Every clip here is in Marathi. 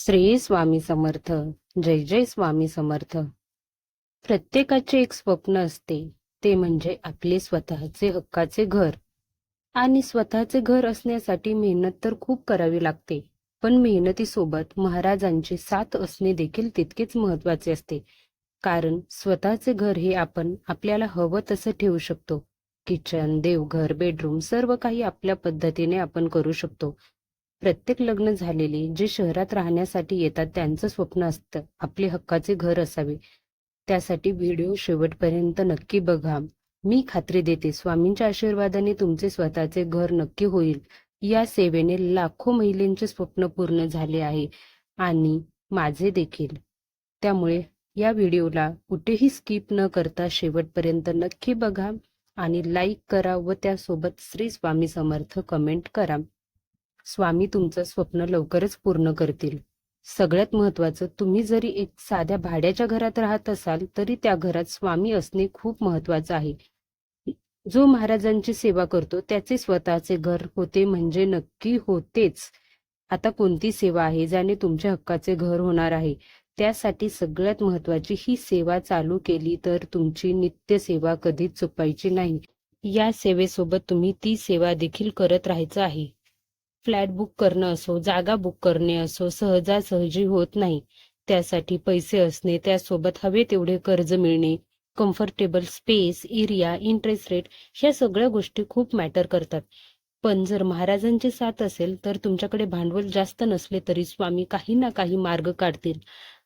श्री स्वामी समर्थ जय जय स्वामी समर्थ. प्रत्येकाचे एक स्वप्न असते ते म्हणजे आपले स्वतःचे हक्काचे घर. आणि स्वतःचे घर असण्यासाठी मेहनत तर खूप करावी लागते पण मेहनतीसोबत महाराजांची साथ असणे देखील तितकेच महत्त्वाचे असते. कारण स्वतःचे घर हे आपण आपल्याला हवं तसं ठेवू शकतो. किचन देवघर बेडरूम सर्व काही आपल्या पद्धतीने आपण करू शकतो. प्रत्येक लग्न झालेले जे शहरात राहण्यासाठी येतात त्यांचं स्वप्न असतं. आपले हक्काचे घर असावे. त्यासाठी व्हिडिओ शेवटपर्यंत नक्की बघा. मी खात्री देते स्वामींच्या आशीर्वादाने तुमचे स्वतःचे घर नक्की होईल. या सेवेने लाखो महिलांचे स्वप्न पूर्ण झाले आहे आणि माझे देखील. त्यामुळे या व्हिडिओला कुठेही स्किप न करता शेवटपर्यंत नक्की बघा आणि लाईक करा व त्यासोबत श्री स्वामी समर्थ कमेंट करा. स्वामी तुमचं स्वप्न लवकरच पूर्ण करतील. सगळ्यात महत्वाचं तुम्ही जरी एक साध्या भाड्याच्या घरात राहत असाल तरी त्या घरात स्वामी असणे खूप महत्वाचं आहे. जो महाराजांची सेवा करतो त्याचे स्वतःचे घर होते म्हणजे नक्की होतेच. आता कोणती सेवा आहे ज्याने तुमच्या हक्काचे घर होणार आहे? त्यासाठी सगळ्यात महत्वाची ही सेवा चालू केली तर तुमची नित्य सेवा कधीच चुकायची नाही. या सेवेसोबत तुम्ही ती सेवा देखील करत राहायचं आहे. फ्लॅट बुक करणं असो जागा बुक करणे असो सहजासहजी होत नाही. त्यासाठी पैसे असणे त्यासोबत हवे तेवढे कर्ज मिळणे comfortable space area interest rate ह्या सगळ्या गोष्टी खूप मॅटर करतात. पण जर महाराजांची साथ असेल तर तुमच्याकडे भांडवल जास्त नसले तरी स्वामी काही ना काही मार्ग काढतील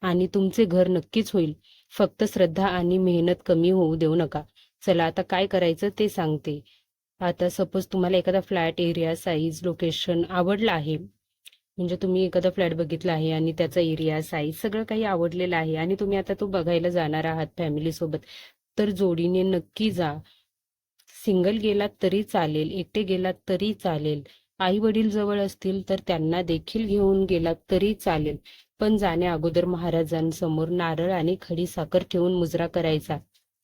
आणि तुमचे घर नक्कीच होईल. फक्त श्रद्धा आणि मेहनत कमी होऊ देऊ नका. चला आता काय करायचं ते सांगते. आता सपोज तुम्हाला एखादा फ्लॅट एरिया साईज लोकेशन आवडलं आहे. म्हणजे तुम्ही एखादा फ्लॅट बघितला आहे आणि त्याचा एरिया साईज सगळं काही आवडलेलं आहे आणि तुम्ही आता तो बघायला जाणार आहात फॅमिलीसोबत तर जोडीने नक्की जा. सिंगल गेलात तरी चालेल एकटे गेलात तरी चालेल. आई वडील जवळ असतील तर त्यांना देखील घेऊन गेलात तरी चालेल. पण जाण्या अगोदर महाराजांसमोर नारळ आणि खडी साखर ठेवून मुजरा करायचा.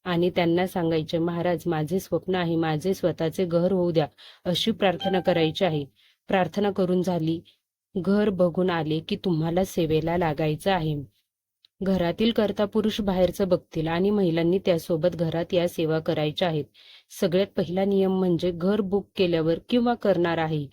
आणि त्यांना सांगायचे महाराज माझे स्वप्न आहे माझे स्वतःचे घर होऊ द्या अशी प्रार्थना करायची आहे. प्रार्थना करून झाली. घर बघून आले की तुम्हाला सेवेला लागायचं आहे. घरातील करता पुरुष बाहेरचं बघतील आणि महिलांनी त्यासोबत घरात या सेवा करायच्या आहेत. सगळ्यात पहिला नियम म्हणजे घर बुक केल्यावर किंवा करणार आहे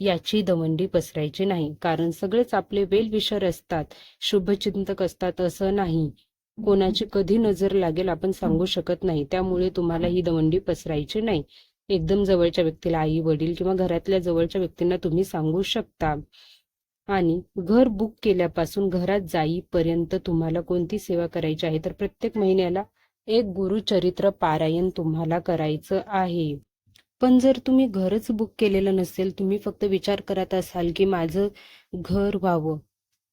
याची दवंडी पसरायची नाही. कारण सगळेच आपले वेलविशर असतात शुभचिंतक असतात असं नाही. कोणाची कधी नजर लागेल आपण सांगू शकत नाही. त्यामुळे तुम्हाला ही दवंडी पसरायची नाही. एकदम जवळच्या व्यक्तीला आई वडील किंवा घरातल्या जवळच्या व्यक्तींना तुम्ही सांगू शकता. आणि घर बुक केल्यापासून घरात जाईपर्यंत तुम्हाला कोणती सेवा करायची आहे? तर प्रत्येक महिन्याला एक गुरुचरित्र पारायण तुम्हाला करायचं आहे. पण जर तुम्ही घरच बुक केलेलं नसेल तुम्ही फक्त विचार करत असाल की माझं घर व्हावं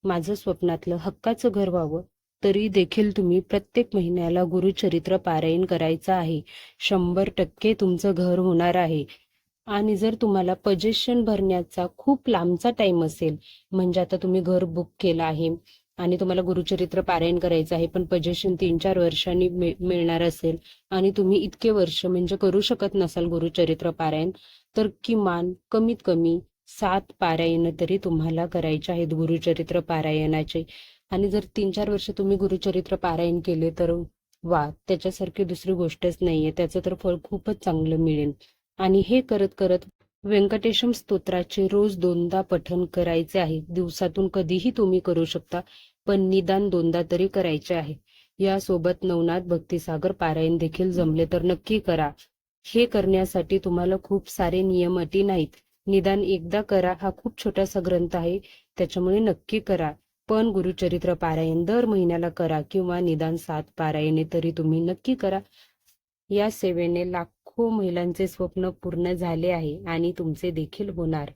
माझं स्वप्नातलं हक्काचं घर व्हावं तरी देखील तुम्ही प्रत्येक महिन्याला गुरुचरित्र पारायण करायचं आहे. शंभर टक्के तुमचं घर होणार आहे. आणि जर तुम्हाला पजेशन भरण्याचा खूप लांबचा टाइम असेल म्हणजे आता तुम्ही घर बुक केलं आहे आणि तुम्हाला गुरुचरित्र पारायण करायचं आहे पण पजेशन तीन चार वर्षांनी मिळणार असेल आणि तुम्ही इतके वर्ष म्हणजे करू शकत नसाल गुरुचरित्र पारायण तर किमान कमीत कमी सात पारायण तरी तुम्हाला करायचे आहेत गुरुचरित्र पारायणाचे. आणि जर तीन चार वर्ष तुम्ही गुरुचरित्र पारायण केले तर वा त्याच्यासारखी दुसरी गोष्टच नाहीये. त्याचं तर फळ खूपच चांगलं मिळेल. आणि हे करत करत व्यंकटेशम स्तोत्राचे रोज दोनदा पठन करायचे आहे. दिवसातून कधीही तुम्ही करू शकता पण निदान दोनदा तरी करायचे आहे. यासोबत नवनाथ भक्तिसागर पारायण देखील जमले तर नक्की करा. हे करण्यासाठी तुम्हाला खूप सारे नियम अटी नाहीत. निदान एकदा करा. हा खूप छोटासा ग्रंथ आहे. त्याच्यामुळे नक्की करा. पण गुरुचरित्र पारायण दर महिन्याला करा किंवा निदान सात पारायणे तरी तुम्ही नक्की करा. या सेवेने लाखो महिलांचे स्वप्न पूर्ण झाले आहे आणि तुमचे देखील होणार.